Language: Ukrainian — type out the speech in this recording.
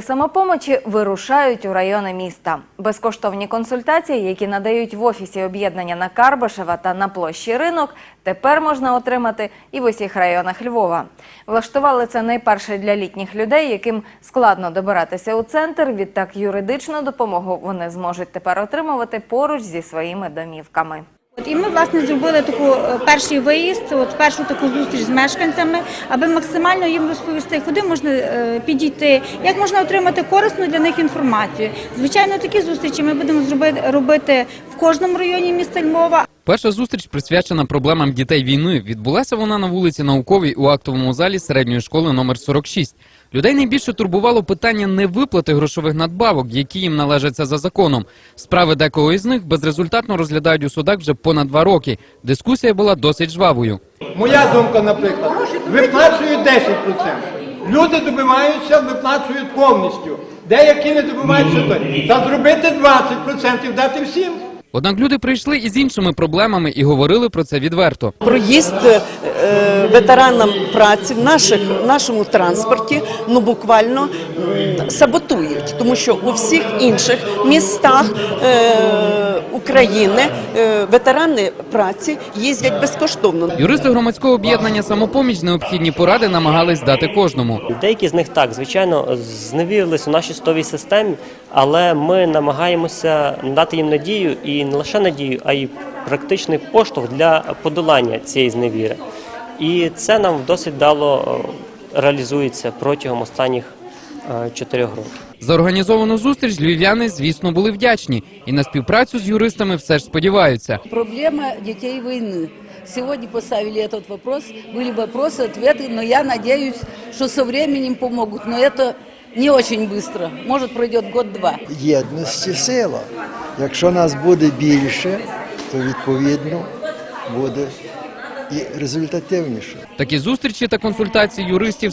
Самопомочі вирушають у райони міста. Безкоштовні консультації, які надають в офісі об'єднання на Карбашева та на площі ринок, тепер можна отримати і в усіх районах Львова. Влаштували це найперше для літніх людей, яким складно добиратися у центр. Відтак юридичну допомогу вони зможуть тепер отримувати поруч зі своїми домівками. І ми власне зробили таку е, перший виїзд, от першу таку зустріч з мешканцями, аби максимально їм розповісти, куди можна е, підійти, як можна отримати корисну для них інформацію. Звичайно, такі зустрічі ми будемо зробити робити в кожному районі міста Львова. Перша зустріч присвячена проблемам дітей війни. Відбулася вона на вулиці Науковій у актовому залі середньої школи номер 46. Людей найбільше турбувало питання невиплати грошових надбавок, які їм належаться за законом. Справи декого із них безрезультатно розглядають у судах вже понад два роки. Дискусія була досить жвавою. Моя думка, наприклад, виплачують 10%. Люди добиваються, виплачують повністю. Деякі не добиваються. Та зробити 20%, дати всім. Однак люди прийшли із іншими проблемами і говорили про це відверто. проїзд е, ветеранам праці в наших в нашому транспорті ну буквально саботують, тому що у всіх інших містах е, України е, ветерани праці їздять безкоштовно. Юристи громадського об'єднання самопоміч необхідні поради намагались дати кожному. Деякі з них так, звичайно, зневірились у нашій судовій системі, але ми намагаємося надати їм надію і не лише надію, а й практичний поштовх для подолання цієї зневіри. І це нам досить дало е, реалізується протягом останніх е, чотирьох років. За організовану зустріч львів'яни, звісно, були вдячні і на співпрацю з юристами все ж сподіваються. Проблема детей войны. Сегодня поставили этот вопрос, были вопросы, ответы, но я надеюсь, что со временем помогут. Но это не очень быстро. Может, пройдет год-два. єдності сила. Якщо нас буде більше, то відповідно буде і результативніше. Такі зустрічі та консультації юристів